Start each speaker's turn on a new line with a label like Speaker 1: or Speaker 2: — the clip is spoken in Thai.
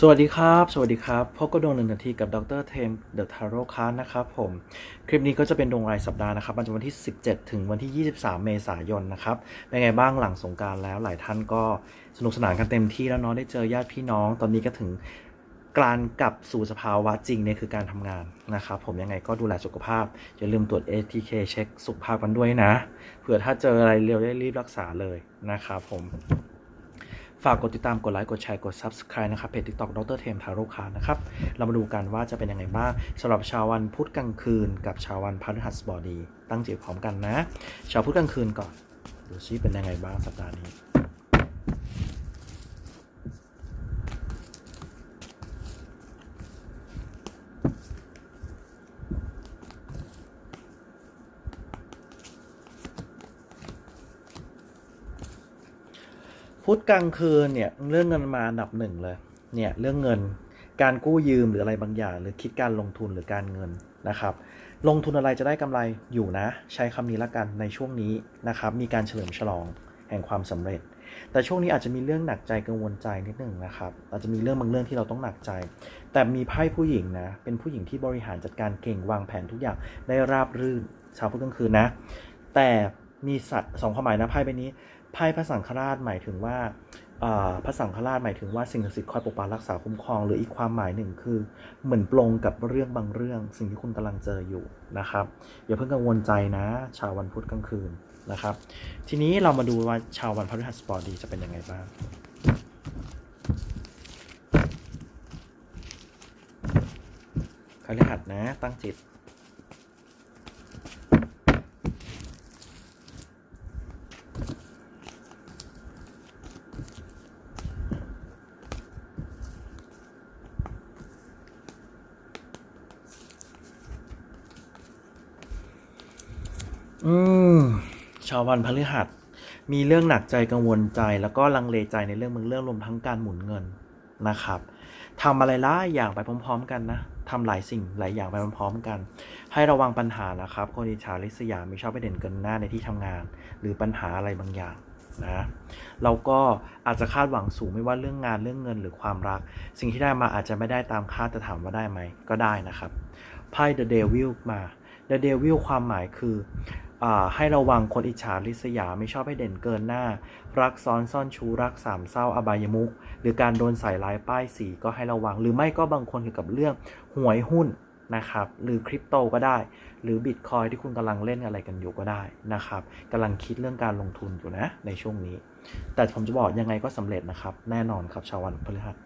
Speaker 1: สวัสดีครับ สวัสดีครับพบกับดวงหนึ่งนาทีกับดรเทมเดอะทาโร่คาร์นะครับผม คลิปนี้ก็จะเป็นดวงรายสัปดาห์นะครับมันจะวันที่ 17 ถึงวันที่ 23 เมษายนนะครับ เป็นไงบ้างหลังสงการแล้วหลายท่านก็สนุกสนานกันเต็มที่แล้วเนาะได้เจอญาติพี่น้อง ตอนนี้ก็ถึงการกลับสู่สภาวะจริงเนี่ยคือการทำงานนะครับผมยังไงก็ดูแลสุขภาพ อย่าลืมตรวจ ATK เช็คสุขภาพกันด้วยนะเผื่อถ้าเจออะไรเร็วได้รีบรักษาเลยนะครับผม ฝากกดติดตามกดไลค์กดแชร์กด Subscribe นะครับเพจ TikTok ดรเทมทาโร่คานะครับ เรามาดูกันว่าจะเป็นยังไงบ้างสำหรับชาววันพุธกลางคืน กับชาววันพฤหัสบดี ตั้งจิตพร้อมกันนะ ชาวพุธกลางคืนก่อน ดูซิเป็นยังไงบ้างสัปดาห์นี้ พุธกลางคืนเนี่ยเรื่องเงินมาอันดับหนึ่งเลยเนี่ยเรื่องเงินการกู้ยืมหรืออะไรบางอย่าง หรือคิดการลงทุนหรือการเงินนะครับ ลงทุนอะไรจะได้กำไรอยู่นะ ใช้คำนี้ละกันในช่วงนี้นะครับ มีการเฉลิมฉลองแห่งความสำเร็จ แต่ช่วงนี้อาจจะมีเรื่องหนักใจกังวลใจนิดหนึ่งนะครับ อาจจะมีเรื่องบางเรื่องที่เราต้องหนักใจ แต่มีไพ่ผู้หญิงนะ เป็นผู้หญิงที่บริหารจัดการเก่งวางแผนทุกอย่างได้ราบรื่นเช้าพุธกลางคืนนะ แต่ มีสัตว์สองความหมายนะไพ่ใบนี้ไพ่พระสังฆราชหมายถึงว่าพระสังฆราชหมายถึงว่าสิ่งศักดิ์สิทธิ์คอยปกปักรักษาคุ้มครอง หรืออีกความหมายหนึ่งคือ เหมือนปลงกับเรื่องบางเรื่อง สิ่งที่คุณกำลังเจออยู่นะครับอย่าเพิ่งกังวลใจนะชาววันพุธกลางคืนนะครับ ทีนี้เรามาดูว่าชาววันพฤหัสบดีจะเป็นยังไงบ้างพฤหัสนะตั้งจิต อืมชาววันพฤหัส มีเรื่องหนักใจกังวลใจ แล้วก็ลังเลใจในเรื่องบางเรื่องรวมทั้งการหมุนเงินนะครับทำอะไรหลายอย่างไปพร้อม ๆ กันนะทำหลายสิ่งหลายอย่างไปพร้อมๆกัน ให้ระวังปัญหานะครับ คนอิจฉาริษยาไม่ชอบไปเด่นเกินหน้าในที่ทำงาน หรือปัญหาอะไรบางอย่างนะเราก็อาจจะคาดหวังสูงไม่ว่าเรื่องงานเรื่องเงินหรือความรัก สิ่งที่ได้มาอาจจะไม่ได้ตามคาดจะถามว่าได้ไหมก็ได้นะครับไพ่ The Devil มา The Devil ความหมายคือ ให้ระวังคนอิจฉาริษยาไม่ชอบให้เด่นเกินหน้า รักซ้อนซ่อนชูรักสามเศร้าอบายมุก หรือการโดนใส่ร้ายป้ายสีก็ให้ระวัง หรือไม่ก็บางคนเกี่ยวกับเรื่องหวยหุ้นนะครับหรือคริปโตก็ได้ หรือบิตคอยที่คุณกำลังเล่นอะไรกันอยู่ก็ได้นะครับกำลังคิดเรื่องการลงทุนอยู่นะในช่วงนี้ แต่ผมจะบอกยังไงก็สำเร็จนะครับ แน่นอนครับชาววันพฤหัส